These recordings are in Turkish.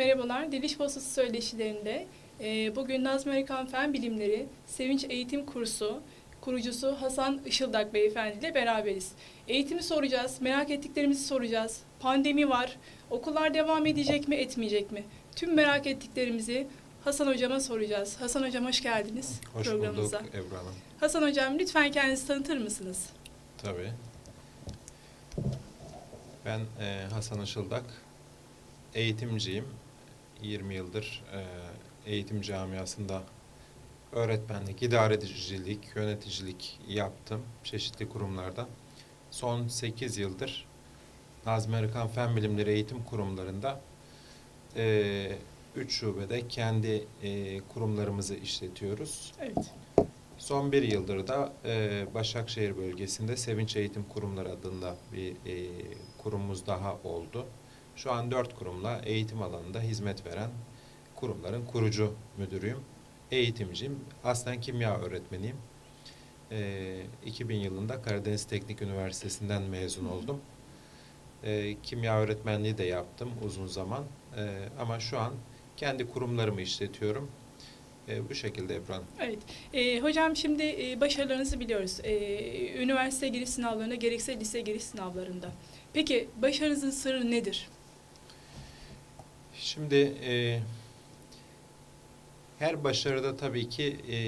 Merhabalar, Diliş Posası Söyleşilerinde e, bugün Nazım Amerikan Fen Bilimleri Sevinç Eğitim Kursu kurucusu Hasan Işıldak Beyefendi ile beraberiz. Eğitimi soracağız, merak ettiklerimizi soracağız. Pandemi var, okullar devam edecek mi, etmeyecek mi? Tüm merak ettiklerimizi Hasan Hocama soracağız. Hasan Hocam hoş geldiniz Hoş programımıza. bulduk Ebru Hanım. Hasan Hocam lütfen kendinizi tanıtır mısınız? Tabii. Ben e, Hasan Işıldak. Eğitimciyim. 20 yıldır e, eğitim camiasında öğretmenlik, idarecicilik, yöneticilik yaptım çeşitli kurumlarda. Son 8 yıldır Nazmi Arıkan Fen Bilimleri Eğitim Kurumlarında 3 şubede kendi e, kurumlarımızı işletiyoruz. Evet. Son bir yıldır da e, Başakşehir bölgesinde Sevinç Eğitim Kurumları adında bir e, kurumumuz daha oldu. Şu an dört kurumla eğitim alanında hizmet veren kurumların kurucu müdürüyüm. Eğitimciyim. Aslen kimya öğretmeniyim. E, 2000 yılında Karadeniz Teknik Üniversitesi'nden mezun oldum. E, kimya öğretmenliği de yaptım uzun zaman. E, ama şu an kendi kurumlarımı işletiyorum. E, bu şekilde Ebru Hanım. Evet. E, hocam şimdi e, başarılarınızı biliyoruz. E, üniversite giriş sınavlarında gerekse lise giriş sınavlarında. Peki başarınızın sırrı nedir? Şimdi e, her başarıda tabii ki e,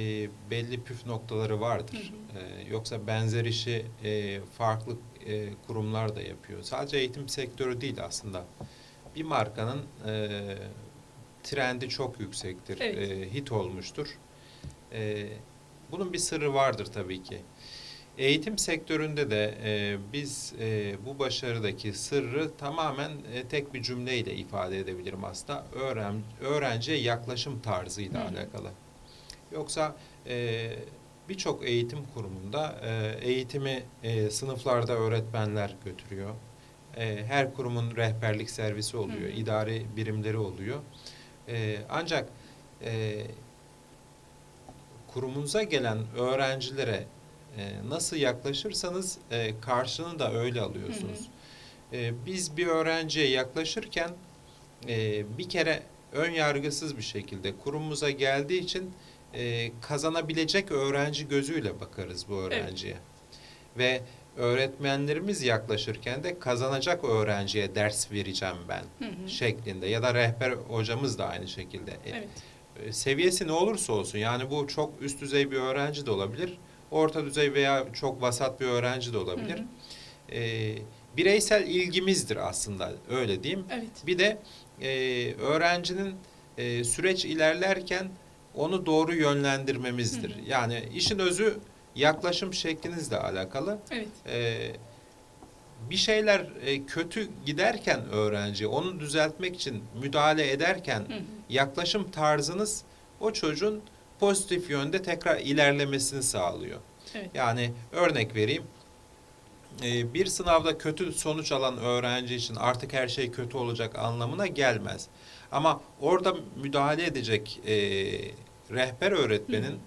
belli püf noktaları vardır. E, yoksa benzer işi e, farklı e, kurumlar da yapıyor. Sadece eğitim sektörü değil aslında. Bir markanın e, trendi çok yüksektir, Evet. e, hit olmuştur. E, bunun bir sırrı vardır tabii ki. Eğitim sektöründe de e, biz e, bu başarıdaki sırrı tamamen e, tek bir cümleyle ifade edebilirim aslında. Öğren, öğrenciye yaklaşım tarzıyla Hı alakalı. Yoksa e, birçok eğitim kurumunda e, eğitimi e, sınıflarda öğretmenler götürüyor. E, her kurumun rehberlik servisi oluyor, hı. idari birimleri oluyor. E, ancak e, kurumunuza gelen öğrencilere e, nasıl yaklaşırsanız e, karşılığını da öyle alıyorsunuz. E, biz bir öğrenciye yaklaşırken e, bir kere ön yargısız bir şekilde kurumumuza geldiği için e, kazanabilecek öğrenci gözüyle bakarız bu öğrenciye. Ve öğretmenlerimiz yaklaşırken de kazanacak öğrenciye ders vereceğim ben Hı hı. şeklinde ya da rehber hocamız da aynı şekilde. E, Evet. e, seviyesi ne olursa olsun yani bu çok üst düzey bir öğrenci de olabilir, orta düzey veya çok vasat bir öğrenci de olabilir. Hı hı. E, bireysel ilgimizdir aslında öyle diyeyim. Evet. Bir de e, öğrencinin e, süreç ilerlerken onu doğru yönlendirmemizdir. Hı hı. Yani işin özü yaklaşım şeklinizle alakalı. Evet. E, bir şeyler e, kötü giderken öğrenci onu düzeltmek için müdahale ederken Hı hı. yaklaşım tarzınız o çocuğun pozitif yönde tekrar ilerlemesini sağlıyor. Evet. Yani örnek vereyim. Ee, Bir sınavda kötü sonuç alan öğrenci için artık her şey kötü olacak anlamına gelmez. Ama orada müdahale edecek e, rehber öğretmenin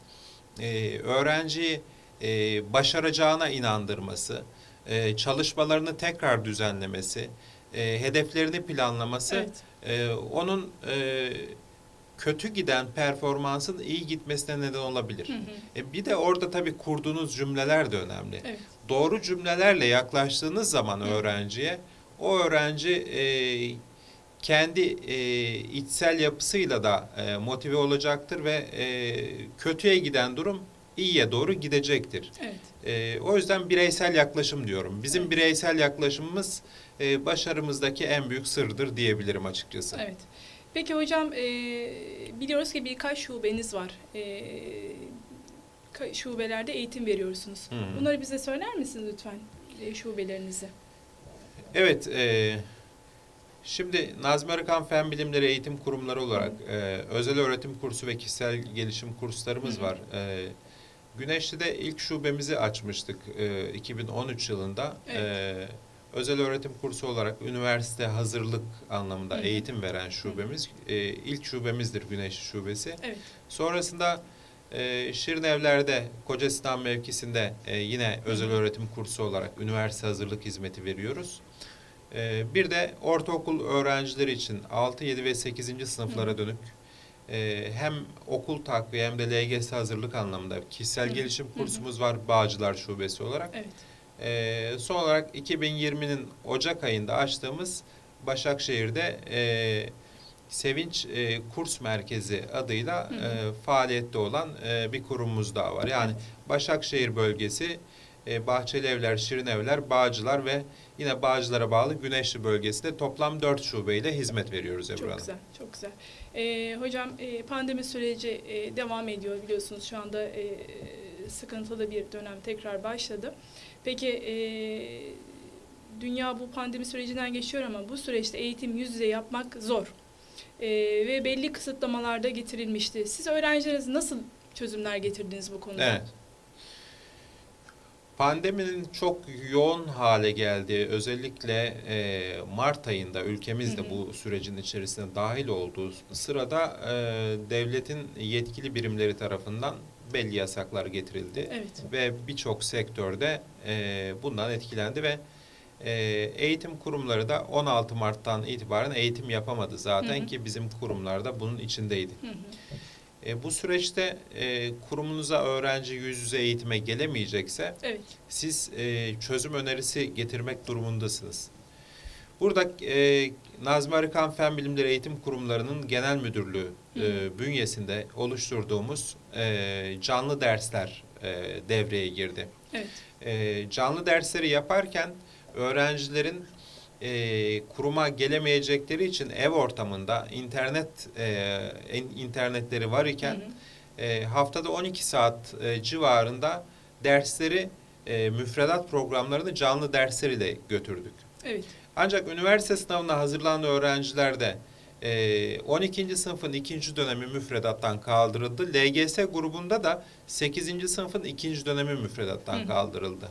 e, öğrenciyi e, başaracağına inandırması, e, çalışmalarını tekrar düzenlemesi, e, hedeflerini planlaması Evet. ee, onun e, kötü giden performansın iyi gitmesine neden olabilir. Hı hı. E, bir de orada tabii kurduğunuz cümleler de önemli. Evet. Doğru cümlelerle yaklaştığınız zaman Hı. öğrenciye, o öğrenci e, kendi e, içsel yapısıyla da e, motive olacaktır ve e, kötüye giden durum iyiye doğru gidecektir. Evet. E, o yüzden bireysel yaklaşım diyorum. Bizim Evet. bireysel yaklaşımımız e, başarımızdaki en büyük sırdır diyebilirim açıkçası. Evet. Peki hocam e, biliyoruz ki birkaç şubeniz var. E, şubelerde eğitim veriyorsunuz. Hı hı. Bunları bize söyler misiniz lütfen e, şubelerinizi? Evet, e, şimdi Nazmi Arıkan Fen Bilimleri Eğitim Kurumları olarak e, özel öğretim kursu ve kişisel gelişim kurslarımız Hı hı. var. E, Güneşli'de ilk şubemizi açmıştık e, 2013 yılında. E, özel öğretim kursu olarak üniversite hazırlık anlamında Hı eğitim veren şubemiz. E, ilk şubemizdir Güneşli Şubesi. Evet. Sonrasında e, Şirinevler'de Koca Sinan mevkisinde e, yine özel öğretim kursu olarak üniversite hazırlık hizmeti veriyoruz. Ee, bir de ortaokul öğrencileri için 6, 7 ve 8. sınıflara Hı. dönük e, hem okul takviye hem de LGS hazırlık anlamında kişisel Hı. gelişim kursumuz var Bağcılar Şubesi olarak. Evet. Ee, son olarak 2020'nin Ocak ayında açtığımız Başakşehir'de e, Sevinç e, Kurs Merkezi adıyla Hı hı. e, faaliyette olan e, bir kurumumuz daha var. Yani Başakşehir bölgesi, e, Bahçeli Evler, Şirin Evler, Bağcılar ve yine Bağcılar'a bağlı Güneşli bölgesinde toplam 4 şubeyle hizmet veriyoruz Ebru Çok Hanım. güzel, çok güzel. Ee, hocam e, pandemi süreci e, devam ediyor biliyorsunuz şu anda e, sıkıntılı bir dönem tekrar başladı. Peki e, dünya bu pandemi sürecinden geçiyor ama bu süreçte eğitim yüz yüze yapmak zor E, ve belli kısıtlamalar da getirilmişti. Siz öğrencileriniz nasıl çözümler getirdiniz bu konuda? Evet. Pandeminin çok yoğun hale geldiği özellikle e, Mart ayında ülkemizde Hı hı. bu sürecin içerisine dahil olduğu sırada e, devletin yetkili birimleri tarafından belli yasaklar getirildi Evet. ve birçok sektörde e, bundan etkilendi ve e, eğitim kurumları da 16 Mart'tan itibaren eğitim yapamadı zaten Hı hı. ki bizim kurumlar da bunun içindeydi. Hı hı. E, bu süreçte e, kurumunuza öğrenci yüz yüze eğitime gelemeyecekse Evet. siz e, çözüm önerisi getirmek durumundasınız. Burada e, Nazmi Arıkan Fen Bilimleri Eğitim Kurumları'nın genel müdürlüğü e, bünyesinde oluşturduğumuz e, canlı dersler e, devreye girdi. Evet. E, canlı dersleri yaparken öğrencilerin e, kuruma gelemeyecekleri için ev ortamında internet e, in- internetleri var iken Hı hı. e, haftada 12 saat e, civarında dersleri e, müfredat programlarını canlı dersleriyle götürdük. Evet. Ancak üniversite sınavına hazırlanan öğrencilerde e, 12. sınıfın ikinci dönemi müfredattan kaldırıldı. LGS grubunda da 8. sınıfın ikinci dönemi müfredattan Hı kaldırıldı.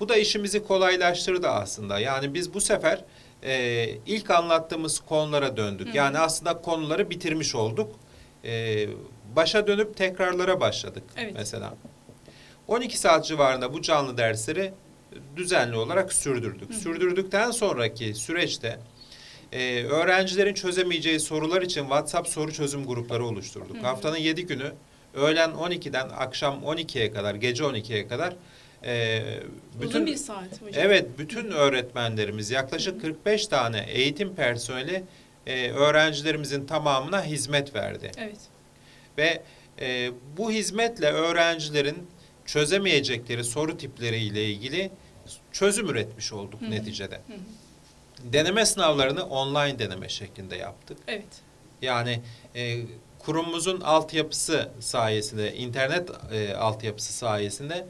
Bu da işimizi kolaylaştırdı aslında. Yani biz bu sefer e, ilk anlattığımız konulara döndük. Hı. Yani aslında konuları bitirmiş olduk. E, başa dönüp tekrarlara başladık Evet. mesela. 12 saat civarında bu canlı dersleri düzenli olarak sürdürdük. Hı. Sürdürdükten sonraki süreçte e, öğrencilerin çözemeyeceği sorular için WhatsApp soru çözüm grupları oluşturduk. Hı hı. Haftanın 7 günü öğlen 12'den akşam 12'ye kadar, gece 12'ye kadar e, Uzun bir saat hocam. Evet, bütün öğretmenlerimiz yaklaşık 45 tane eğitim personeli e, öğrencilerimizin tamamına hizmet verdi. Evet. Ve e, bu hizmetle öğrencilerin çözemeyecekleri soru tipleriyle ilgili çözüm üretmiş olduk Hı hı. neticede. Hı hı. Deneme sınavlarını online deneme şeklinde yaptık. Evet. Yani e, kurumumuzun altyapısı sayesinde, internet e, altyapısı sayesinde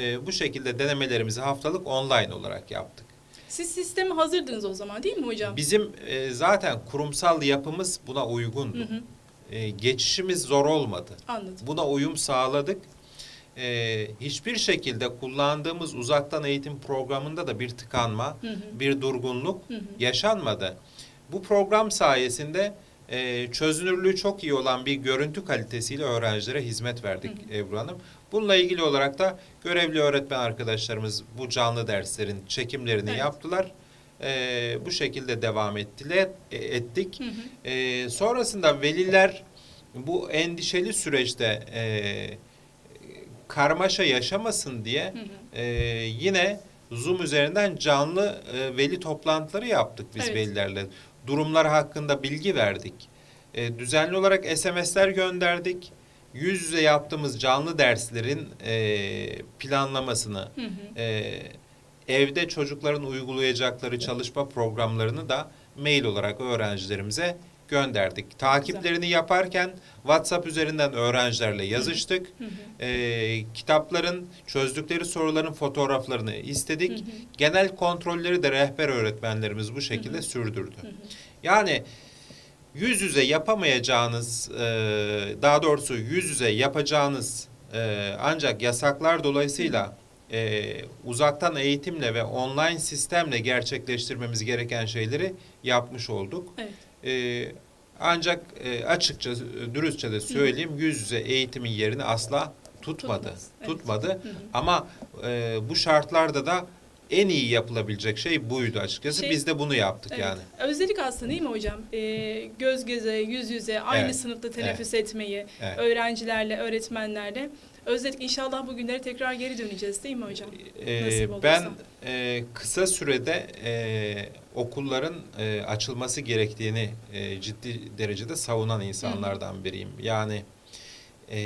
e, bu şekilde denemelerimizi haftalık online olarak yaptık. Siz sisteme hazırdınız o zaman değil mi hocam? Bizim e, zaten kurumsal yapımız buna Hı uygundu. hı. E, geçişimiz zor olmadı. Anladım. Buna uyum sağladık. E, hiçbir şekilde kullandığımız uzaktan eğitim programında da bir tıkanma, Hı hı. bir durgunluk Hı hı. yaşanmadı. Bu program sayesinde e, çözünürlüğü çok iyi olan bir görüntü kalitesiyle öğrencilere hizmet verdik Hı Ebru Hanım. Bununla ilgili olarak da görevli öğretmen arkadaşlarımız bu canlı derslerin çekimlerini Evet. yaptılar. E, bu şekilde devam ettiler, e, ettik. Hı hı. E, sonrasında veliler bu endişeli süreçte e, karmaşa yaşamasın diye Hı hı. ee, yine Zoom üzerinden canlı e, veli toplantıları yaptık biz Evet. velilerle. Durumlar hakkında bilgi verdik. E, düzenli olarak SMS'ler gönderdik. Yüz yüze yaptığımız canlı derslerin e, planlamasını, Hı hı. e, evde çocukların uygulayacakları çalışma programlarını da mail olarak öğrencilerimize gönderdik. Takiplerini yaparken WhatsApp üzerinden öğrencilerle yazıştık. Hı hı. E, kitapların çözdükleri soruların fotoğraflarını istedik. Hı hı. Genel kontrolleri de rehber öğretmenlerimiz bu şekilde Hı hı. sürdürdü. Hı hı. Yani yüz yüze yapamayacağınız, e, daha doğrusu yüz yüze yapacağınız e, ancak yasaklar dolayısıyla e, uzaktan eğitimle ve online sistemle gerçekleştirmemiz gereken şeyleri yapmış olduk. Evet. E, ancak e, açıkça, dürüstçe de söyleyeyim yüz yüze eğitimin yerini asla tutmadı. Tutmaz, evet. Tutmadı. Hı. Ama e, bu şartlarda da en iyi yapılabilecek şey buydu açıkçası. Şey- Biz de bunu yaptık Evet. yani. Özledik aslında değil mi hocam? Ee, göz göze, yüz yüze, aynı Evet. sınıfta teneffüs etmeyi, Evet. öğrencilerle, öğretmenlerle. Özledik. İnşallah bu günlere tekrar geri döneceğiz değil mi hocam? Ee, ben e, kısa sürede e, okulların e, açılması gerektiğini e, ciddi derecede savunan insanlardan biriyim. Yani e,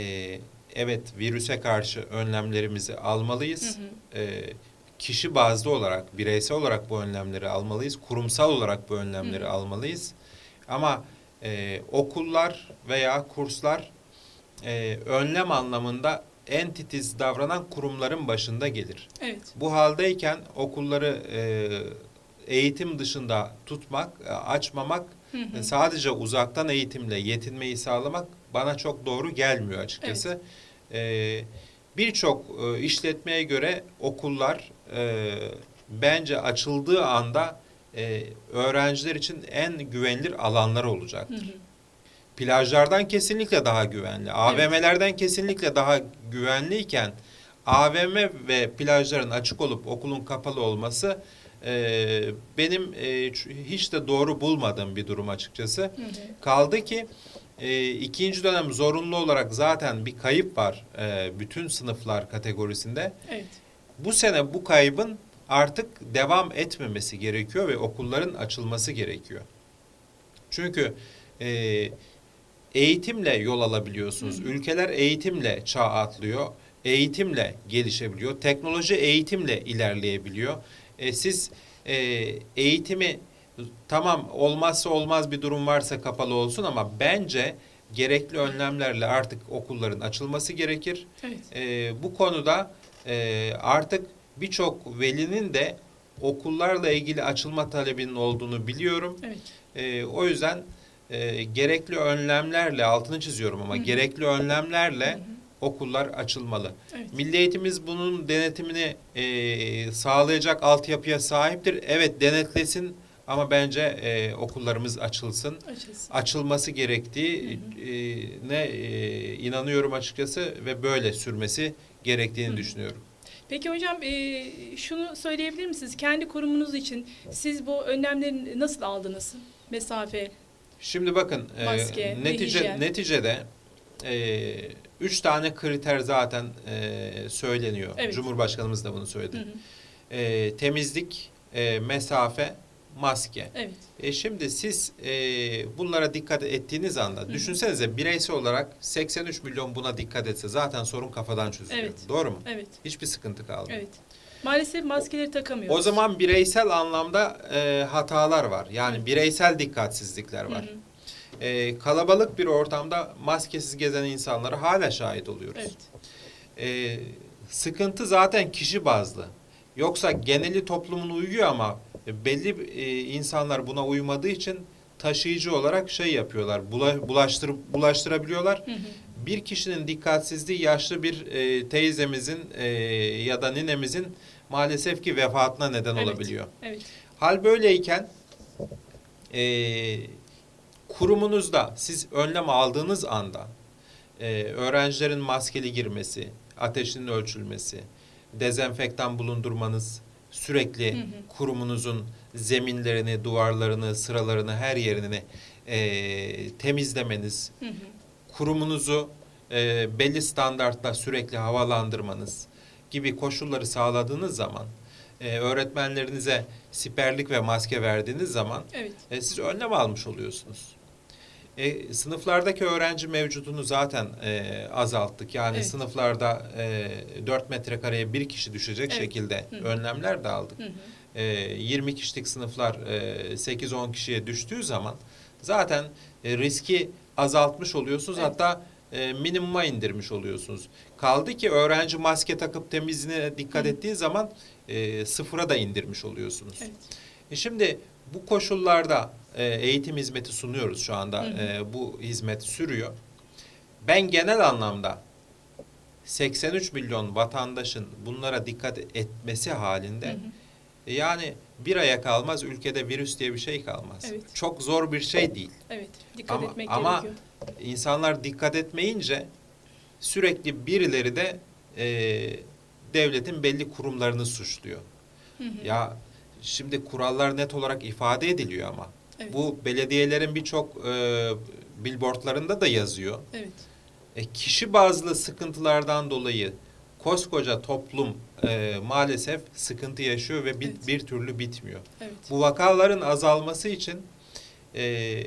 evet virüse karşı önlemlerimizi almalıyız. Hı hı. E, kişi bazlı olarak, bireysel olarak bu önlemleri almalıyız. Kurumsal olarak bu önlemleri hı. almalıyız. Ama e, okullar veya kurslar e, önlem anlamında en titiz davranan kurumların başında gelir. Evet. Bu haldeyken okulları e, eğitim dışında tutmak, e, açmamak, Hı hı. e, sadece uzaktan eğitimle yetinmeyi sağlamak bana çok doğru gelmiyor açıkçası. E, Birçok e, işletmeye göre okullar e, bence açıldığı anda e, öğrenciler için en güvenilir alanlar olacaktır. Hı hı. Plajlardan kesinlikle daha güvenli. AVM'lerden kesinlikle daha güvenliyken AVM ve plajların açık olup okulun kapalı olması e, benim e, hiç de doğru bulmadığım bir durum açıkçası. Hı hı. Kaldı ki e, ikinci dönem zorunlu olarak zaten bir kayıp var e, bütün sınıflar kategorisinde. Evet. Bu sene bu kaybın artık devam etmemesi gerekiyor ve okulların açılması gerekiyor. Çünkü e, eğitimle yol alabiliyorsunuz. Ülkeler eğitimle çağ atlıyor. Eğitimle gelişebiliyor. Teknoloji eğitimle ilerleyebiliyor. E, siz e, eğitimi tamam olmazsa olmaz bir durum varsa kapalı olsun ama bence gerekli önlemlerle artık okulların açılması gerekir. Evet. E, bu konuda e, artık birçok velinin de okullarla ilgili açılma talebinin olduğunu biliyorum. Evet. E, o yüzden e, gerekli önlemlerle altını çiziyorum ama Hı hı. gerekli önlemlerle Hı hı. okullar açılmalı. Evet. Milli eğitimimiz bunun denetimini e, sağlayacak altyapıya sahiptir. Evet denetlesin ama bence e, okullarımız açılsın. Açılsın. Açılması gerektiği Hı e, ne e, inanıyorum açıkçası ve böyle sürmesi gerektiğini Hı hı. düşünüyorum. Peki hocam e, şunu söyleyebilir misiniz? Kendi kurumunuz için siz bu önlemleri nasıl aldınız? Mesafe. Şimdi bakın e, Maske ve netice hijyen. neticede e, üç tane kriter zaten e, söyleniyor. Evet. Cumhurbaşkanımız da bunu söyledi. Hı hı. E, temizlik, e, mesafe, maske. Evet. E şimdi siz e, bunlara dikkat ettiğiniz anda hı. düşünsenize bireysel olarak 83 milyon buna dikkat etse zaten sorun kafadan çözülüyor. Evet. Doğru mu? Evet. Hiçbir sıkıntı kalmıyor. Evet. Maalesef maskeleri takamıyoruz. O zaman bireysel anlamda e, hatalar var. Yani Evet. bireysel dikkatsizlikler Hı var. hı. E, kalabalık bir ortamda maskesiz gezen insanlara hala şahit oluyoruz. Evet. E, sıkıntı zaten kişi bazlı. Yoksa geneli toplumun uyuyor ama belli e, insanlar buna uymadığı için taşıyıcı olarak şey yapıyorlar. Bula, bulaştır, bulaştırabiliyorlar. Hı hı. Bir kişinin dikkatsizliği yaşlı bir e, teyzemizin e, ya da ninemizin maalesef ki vefatına neden Evet. olabiliyor. Evet. Hal böyleyken e, kurumunuzda siz önlem aldığınız anda e, öğrencilerin maskeli girmesi, ateşinin ölçülmesi, dezenfektan bulundurmanız, sürekli Hı hı. kurumunuzun zeminlerini, duvarlarını, sıralarını, her yerini e, temizlemeniz, Hı hı. Kurumunuzu e, belli standartta sürekli havalandırmanız gibi koşulları sağladığınız zaman, e, öğretmenlerinize siperlik ve maske verdiğiniz zaman Evet. e, siz önlem almış oluyorsunuz. E, sınıflardaki öğrenci mevcudunu zaten e, azalttık. Yani Evet. sınıflarda e, 4 metrekareye bir kişi düşecek Evet. şekilde Hı. önlemler de aldık. Hı hı. E, 20 kişilik sınıflar e, 8-10 kişiye düştüğü zaman zaten e, riski azaltmış oluyorsunuz. Evet. Hatta e, minimuma indirmiş oluyorsunuz. Kaldı ki öğrenci maske takıp temizliğine dikkat Hı. ettiği zaman e, sıfıra da indirmiş oluyorsunuz. Evet. E şimdi bu koşullarda e, eğitim hizmeti sunuyoruz şu anda. Hı. E, bu hizmet sürüyor. Ben genel anlamda 83 milyon vatandaşın bunlara dikkat etmesi halinde Hı hı. e, yani bir aya kalmaz ülkede virüs diye bir şey kalmaz. Evet. Çok zor bir şey değil. Evet. Dikkat Ama- etmek ama- gerekiyor. İnsanlar dikkat etmeyince sürekli birileri de e, devletin belli kurumlarını suçluyor. Hı hı. Ya şimdi kurallar net olarak ifade ediliyor ama. Evet. Bu belediyelerin birçok e, billboardlarında da yazıyor. Evet. E, kişi bazlı sıkıntılardan dolayı koskoca toplum e, maalesef sıkıntı yaşıyor ve bir, Evet. bir türlü bitmiyor. Evet. Bu vakaların azalması için e,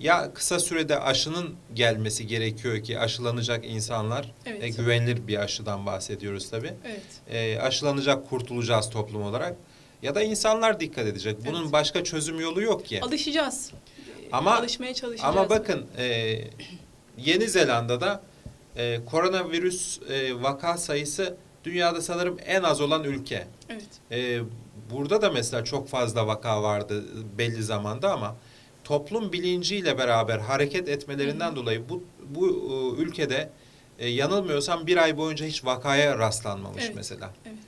ya kısa sürede aşının gelmesi gerekiyor ki aşılanacak insanlar, Evet. e, güvenilir bir aşıdan bahsediyoruz tabii. Evet. E, aşılanacak, kurtulacağız toplum olarak. Ya da insanlar dikkat edecek. Bunun Evet. başka çözüm yolu yok ki. Alışacağız. Ama- Alışmaya çalışacağız. Ama bakın e, Yeni Zelanda'da e, koronavirüs e, vaka sayısı dünyada sanırım en az olan ülke. Evet. E, burada da mesela çok fazla vaka vardı belli zamanda ama toplum bilinciyle beraber hareket etmelerinden Hı dolayı bu bu e, ülkede e, yanılmıyorsam bir ay boyunca hiç vakaya rastlanmamış Evet. mesela. Evet.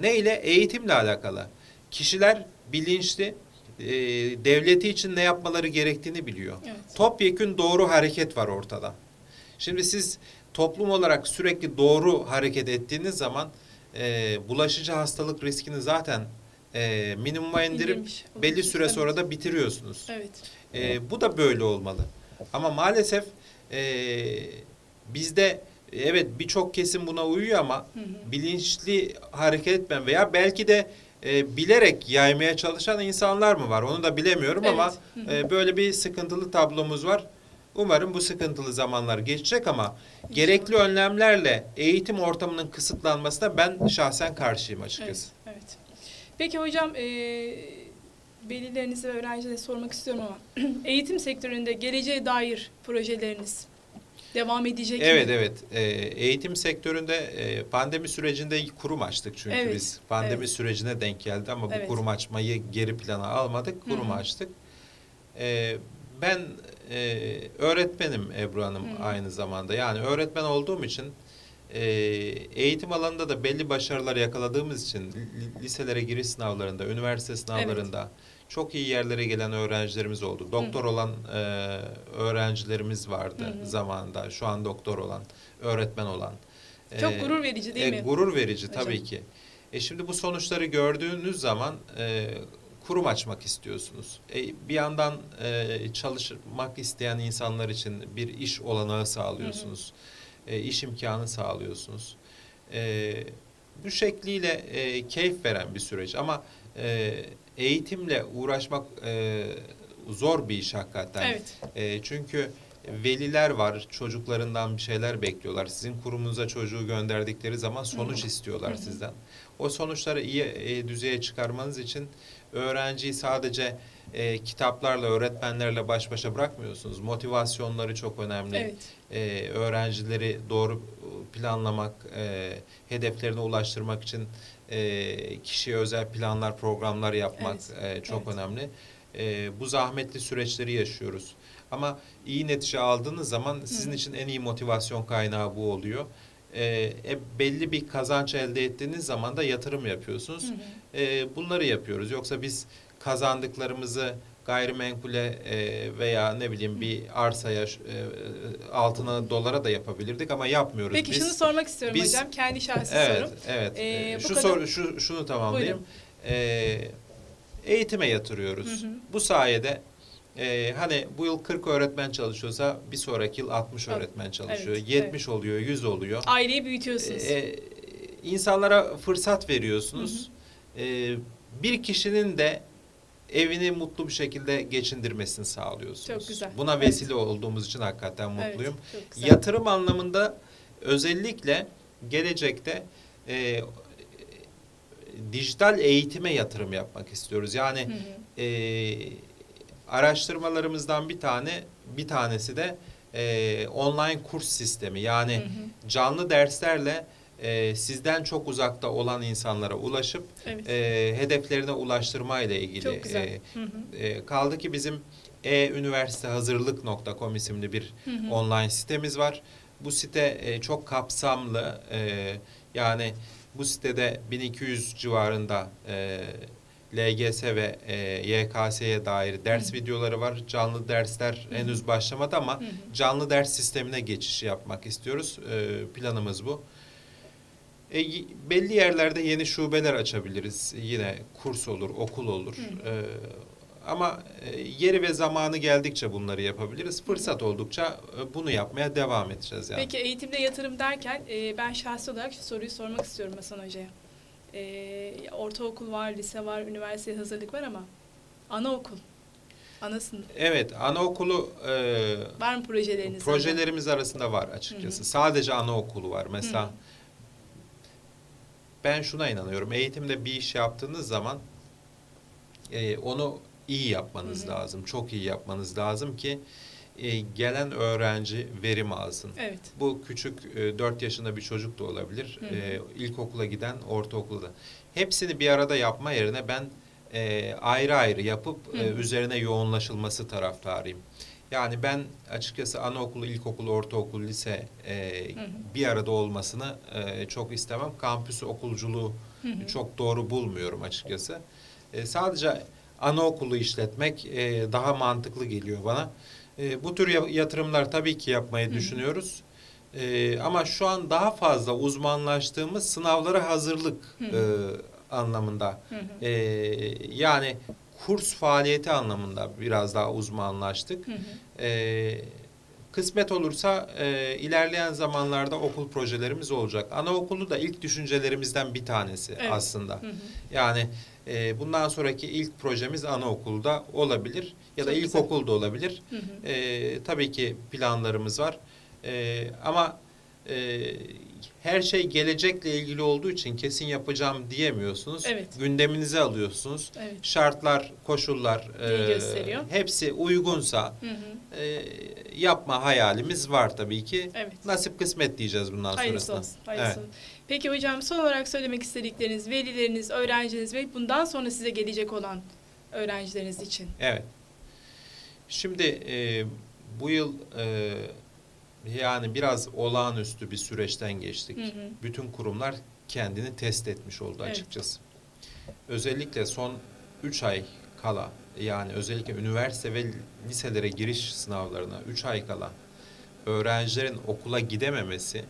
Ne ile? Eğitimle alakalı. Kişiler bilinçli, e, devleti için ne yapmaları gerektiğini biliyor. Evet. Topyekün doğru hareket var ortada. Şimdi siz toplum olarak sürekli doğru hareket ettiğiniz zaman e, bulaşıcı hastalık riskini zaten e, minimuma indirip belli süre Evet. sonra da bitiriyorsunuz. Evet. E, bu da böyle olmalı. Ama maalesef e, bizde evet birçok kesim buna uyuyor ama Hı hı. bilinçli hareket etmeyen veya belki de e, bilerek yaymaya çalışan insanlar mı var? Onu da bilemiyorum Evet. ama Hı hı. e, böyle bir sıkıntılı tablomuz var. Umarım bu sıkıntılı zamanlar geçecek ama gerekli önlemlerle eğitim ortamının kısıtlanmasına ben şahsen karşıyım açıkçası. Evet, evet. Peki hocam, e, velilerinize ve öğrencilere sormak istiyorum ama eğitim sektöründe geleceğe dair projeleriniz devam edecek Evet mi? evet. Ee, eğitim sektöründe e, pandemi sürecinde kurum açtık çünkü Evet, biz. Pandemi evet. sürecine denk geldi ama bu Evet. kurum açmayı geri plana almadık. Kurum Hı hı. açtık. Ee, ben e, öğretmenim Ebru Hanım Hı hı. aynı zamanda. Yani öğretmen olduğum için e, eğitim alanında da belli başarılar yakaladığımız için li- liselere giriş sınavlarında, üniversite sınavlarında çok iyi yerlere gelen öğrencilerimiz oldu. Doktor olan e, öğrencilerimiz vardı Hı hı. zamanında. Şu an doktor olan, öğretmen olan. Çok E, gurur verici değil e, mi? Gurur verici Hocam? tabii ki. E şimdi bu sonuçları gördüğünüz zaman e, kurum açmak istiyorsunuz. E, bir yandan e, çalışmak isteyen insanlar için bir iş olanağı sağlıyorsunuz. E, iş imkanı sağlıyorsunuz. E, bu şekliyle e, keyif veren bir süreç ama e, eğitimle uğraşmak e, zor bir iş hakikaten. Evet. E, çünkü veliler var, çocuklarından bir şeyler bekliyorlar. Sizin kurumunuza çocuğu gönderdikleri zaman sonuç Hı hı. istiyorlar Hı hı. sizden. O sonuçları iyi e, düzeye çıkarmanız için öğrenciyi sadece e, kitaplarla, öğretmenlerle baş başa bırakmıyorsunuz. Motivasyonları çok önemli. Evet. E, öğrencileri doğru planlamak, e, hedeflerine ulaştırmak için e, kişiye özel planlar, programlar yapmak e, çok evet. önemli. E, bu zahmetli süreçleri yaşıyoruz. Ama iyi netice aldığınız zaman sizin Hı. için en iyi motivasyon kaynağı bu oluyor. E, e, belli bir kazanç elde ettiğiniz zaman da yatırım yapıyorsunuz. Hı hı. E, bunları yapıyoruz. Yoksa biz kazandıklarımızı gayrimenkule e, veya ne bileyim bir arsaya, e, altına, dolara da yapabilirdik ama yapmıyoruz. Peki biz, şunu sormak istiyorum biz- hocam. Kendi şahsi Evet, sorum. evet. Ee, bu şu kadar- soru şu şunu tamamlayayım. Ee, eğitime yatırıyoruz. Hı hı. Bu sayede e, hani bu yıl 40 öğretmen çalışıyorsa bir sonraki yıl 60 Evet, öğretmen çalışıyor. evet, 70 oluyor, 100 oluyor. Aileyi büyütüyorsunuz. Ee, insanlara fırsat veriyorsunuz. Ee, bir kişinin de evini mutlu bir şekilde geçindirmesini sağlıyorsunuz. Çok güzel. Buna Evet. vesile olduğumuz için hakikaten mutluyum. Evet. Yatırım anlamında özellikle gelecekte e, dijital eğitime yatırım yapmak istiyoruz. Yani Hı hı. e, araştırmalarımızdan bir tane bir tanesi de e, online kurs sistemi. Yani Hı hı. canlı derslerle e, sizden çok uzakta olan insanlara ulaşıp Evet. e, hedeflerine ulaştırma ile ilgili Çok güzel. e, Hı hı. e, kaldı ki bizim e-üniversitehazırlık.com isimli bir Hı hı. online sitemiz var. Bu site e, çok kapsamlı. E, yani bu sitede 1200 civarında e, LGS ve e, YKS'ye dair ders Hı. videoları var. Canlı dersler Hı. henüz başlamadı ama Hı canlı ders sistemine geçiş yapmak istiyoruz. E, planımız bu. E, belli yerlerde yeni şubeler açabiliriz. Yine kurs olur, okul olur. Hı. E, ama e, yeri ve zamanı geldikçe bunları yapabiliriz. Fırsat oldukça e, bunu yapmaya devam edeceğiz yani. Peki eğitimde yatırım derken e, ben şahsi olarak şu soruyu sormak istiyorum Hasan Hoca'ya. E, ortaokul var, lise var, üniversiteye hazırlık var ama anaokul, ana sınıf Evet, anaokulu e, var mı projeleriniz? projelerimiz arasında var açıkçası. Hı hı. Sadece anaokulu var. Mesela Hı. ben şuna inanıyorum. Eğitimde bir iş yaptığınız zaman e, onu iyi yapmanız Hı hı. lazım. Çok iyi yapmanız lazım ki e, gelen öğrenci verim alsın. Evet. Bu küçük e, 4 yaşında bir çocuk da olabilir. Hı hı. E, ilkokula giden, ortaokulda. Hepsini bir arada yapma yerine ben e, ayrı ayrı yapıp e, Hı üzerine yoğunlaşılması taraftarıyım. Yani ben açıkçası anaokulu, ilkokul, ortaokul, lise e, Hı hı. bir arada olmasını e, çok istemem. Kampüs okulculuğu Hı hı. çok doğru bulmuyorum açıkçası. E, sadece anaokulu işletmek e, daha mantıklı geliyor bana. E, bu tür ya- yatırımlar tabii ki yapmayı Hı düşünüyoruz. E, ama şu an daha fazla uzmanlaştığımız sınavlara hazırlık Hı e, anlamında. Hı. E, yani kurs faaliyeti anlamında biraz daha uzmanlaştık. Hı hı. E, kısmet olursa e, ilerleyen zamanlarda okul projelerimiz olacak. Anaokulu da ilk düşüncelerimizden bir tanesi Evet. aslında. Hı hı. Yani e, bundan sonraki ilk projemiz anaokulda olabilir ya da Çok güzel. ilkokulda olabilir. Hı hı. E, tabii ki planlarımız var. E, ama e, her şey gelecekle ilgili olduğu için kesin yapacağım diyemiyorsunuz. Evet. Gündeminize alıyorsunuz. Evet. Şartlar, koşullar e, gösteriyor? hepsi uygunsa Hı hı. e, yapma hayalimiz var tabii ki. Evet. Nasip kısmet diyeceğiz bundan Hayırlısı sonrasında. olsun. Hayırlısı olsun. Peki hocam son olarak söylemek istedikleriniz, velileriniz, öğrenciniz ve bundan sonra size gelecek olan öğrencileriniz için. Evet. Şimdi e, bu yıl e, yani biraz olağanüstü bir süreçten geçtik. Hı hı. Bütün kurumlar kendini test etmiş oldu Evet. açıkçası. Özellikle son 3 ay kala yani özellikle üniversite ve liselere giriş sınavlarına 3 ay kala öğrencilerin okula gidememesi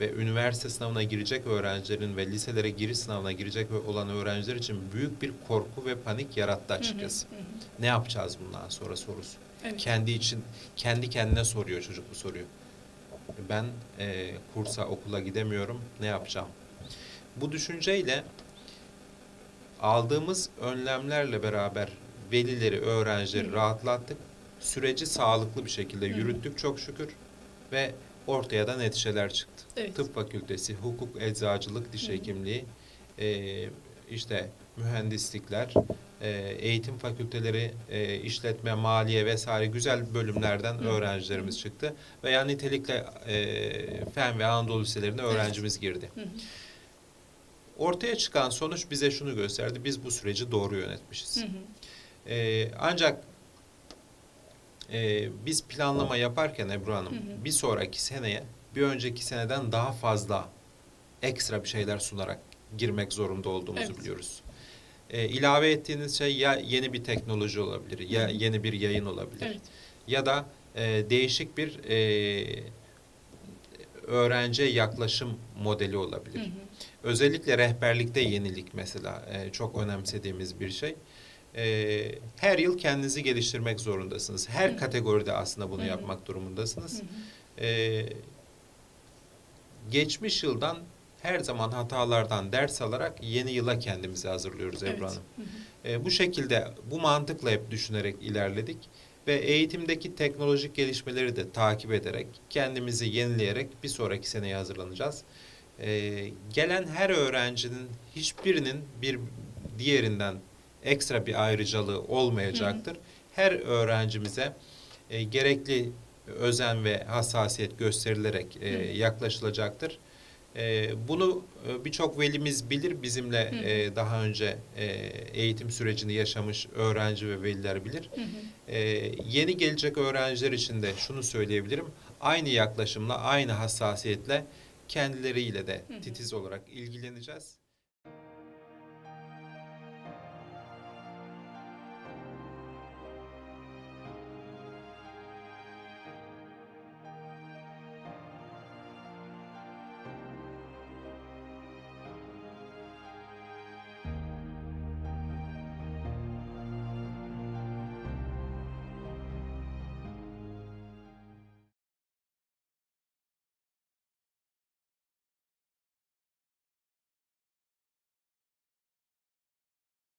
ve üniversite sınavına girecek öğrencilerin ve liselere giriş sınavına girecek olan öğrenciler için büyük bir korku ve panik yarattı açıkçası. Hı hı, hı. Ne yapacağız bundan sonra sorusu. Evet. Kendi için kendi kendine soruyor çocuk bu soruyu. Ben e, kursa okula gidemiyorum. Ne yapacağım? Bu düşünceyle aldığımız önlemlerle beraber velileri, öğrencileri Hı. rahatlattık. Süreci sağlıklı bir şekilde yürüttük çok şükür ve ortaya da neticeler çıktı. Evet. Tıp fakültesi, hukuk, eczacılık, diş hekimliği, e, işte mühendislikler, e, eğitim fakülteleri, e, işletme, maliye vesaire güzel bölümlerden Hı öğrencilerimiz çıktı. Veya nitelikle e, fen ve Anadolu liselerine öğrencimiz girdi. Hı. Ortaya çıkan sonuç bize şunu gösterdi. Biz bu süreci doğru yönetmişiz. Hı hı. E, ancak e, biz planlama yaparken Ebru Hanım Hı hı. bir sonraki seneye bir önceki seneden daha fazla ekstra bir şeyler sunarak girmek zorunda olduğumuzu Evet. biliyoruz. E, ilave ettiğiniz şey ya yeni bir teknoloji olabilir, ya yeni bir yayın olabilir Evet. ya da e, değişik bir e, öğrenciye yaklaşım modeli olabilir. Hı hı. Özellikle rehberlikte yenilik mesela e, çok önemsediğimiz bir şey. E, her yıl kendinizi geliştirmek zorundasınız. Her Hı. kategoride aslında bunu Hı yapmak durumundasınız. Hı. E, geçmiş yıldan her zaman hatalardan ders alarak yeni yıla kendimizi hazırlıyoruz Ebru Evet. Hanım. E, bu şekilde bu mantıkla hep düşünerek ilerledik ve eğitimdeki teknolojik gelişmeleri de takip ederek kendimizi yenileyerek bir sonraki seneye hazırlanacağız. E, gelen her öğrencinin hiçbirinin bir diğerinden ekstra bir ayrıcalığı olmayacaktır. Her öğrencimize e, gerekli özen ve hassasiyet gösterilerek e, Hı. yaklaşılacaktır. E, bunu e, birçok velimiz bilir. Bizimle Hı hı. e, daha önce e, eğitim sürecini yaşamış öğrenci ve veliler bilir. Hı hı. E, yeni gelecek öğrenciler için de şunu söyleyebilirim. Aynı yaklaşımla, aynı hassasiyetle kendileriyle de Hı hı. titiz olarak ilgileneceğiz.